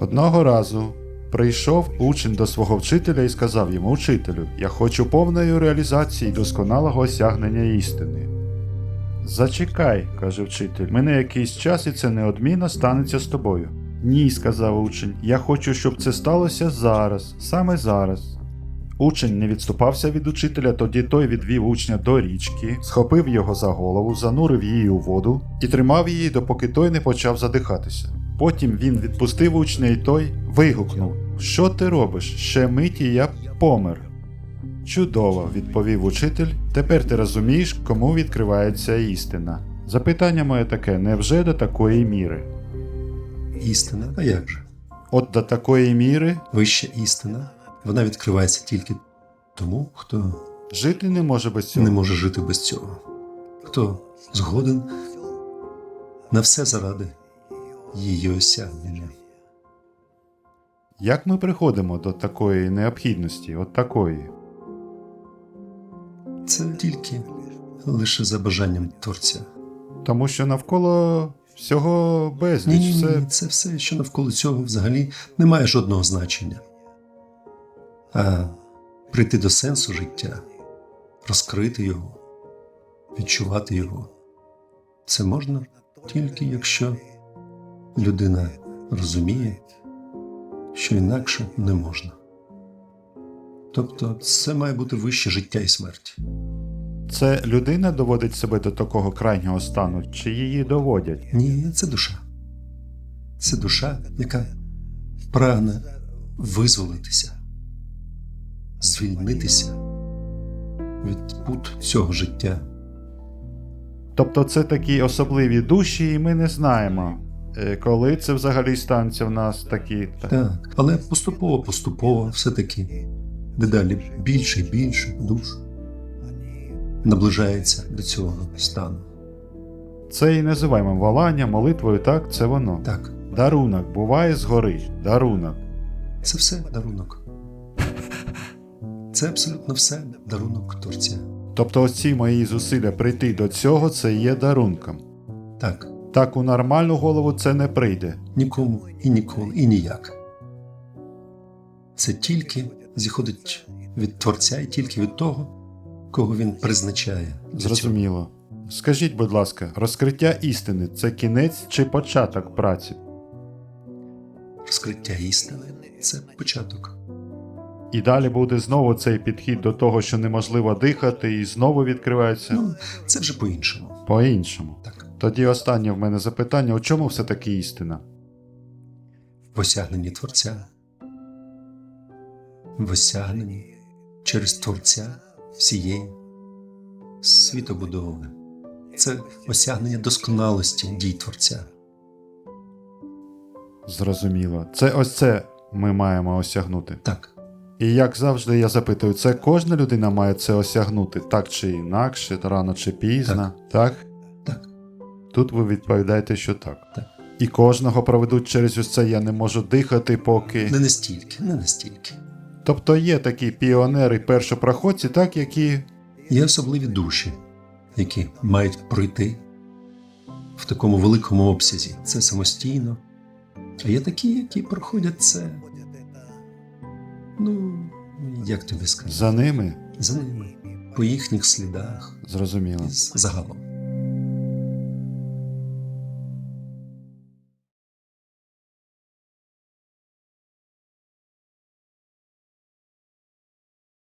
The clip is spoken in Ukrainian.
Одного разу прийшов учень до свого вчителя і сказав йому: Учителю, я хочу повної реалізації досконалого осягнення істини. Зачекай, каже вчитель, мене якийсь час і це неодмінно станеться з тобою. Ні, сказав учень, я хочу, щоб це сталося зараз, саме зараз. Учень не відступався від учителя, тоді той відвів учня до річки, схопив його за голову, занурив її у воду і тримав її, допоки той не почав задихатися. Потім він відпустив учня, і той вигукнув: Що ти робиш? Ще миті я помер. Чудово, відповів учитель. Тепер ти розумієш, кому відкривається істина. Запитання моє таке: невже до такої міри? Істина, а як же? От до такої міри Вища істина, вона відкривається тільки тому, хто жити не може без цього. не може жити без цього, хто згоден на все заради її осягнення. Як ми приходимо до такої необхідності, от такої? Це тільки лише за бажанням творця. Тому що навколо всього безліч. Ні, ні, все ні, це все, що навколо цього взагалі не має жодного значення. А прийти до сенсу життя, розкрити його, відчувати його, це можна тільки якщо людина розуміє, що інакше не можна. Тобто це має бути вище життя і смерті. це людина доводить себе до такого крайнього стану, чи її доводять? Ні, це душа. Це душа, яка прагне визволитися, звільнитися від пут цього життя. Тобто це такі особливі душі, і ми не знаємо, коли це взагалі станеться в нас такі. та- Так, але поступово, поступово, все-таки дедалі більше і більше душ наближається до цього стану. Це і називаємо волання, молитвою, так, це воно. Так, Дарунок буває згори, дарунок. це все дарунок. Це абсолютно все дарунок Творця. Тобто оці мої зусилля прийти до цього, це є дарунком. Так, Так у нормальну голову це не прийде. нікому і ніколи, і ніяк. Це тільки зіходить від Творця і тільки від того, кого він призначає. Зрозуміло. Скажіть, будь ласка, розкриття істини це кінець чи початок праці? Розкриття істини це початок. І далі буде знову цей підхід до того, що неможливо дихати, і знову відкривається Ну, це вже по-іншому. по-іншому. Так. Тоді останнє в мене запитання: у чому все таки істина? В осягненні Творця. В осягненні через Творця всієї світобудови. Це осягнення досконалості дій Творця. Зрозуміло. Це ось це ми маємо осягнути. Так, І як завжди, я запитую, це кожна людина має це осягнути, так чи інакше, рано чи пізно, так? так, Тут ви відповідаєте, що так. Так. І кожного проведуть через ось це я не можу дихати, поки. не настільки, не настільки. Тобто є такі піонери, першопроходці, так, які Є особливі душі, які мають пройти в такому великому обсязі. Це самостійно. А є такі, які проходять це. Ну, як тобі сказати? за ними За ними, по їхніх слідах зрозуміло. загалом.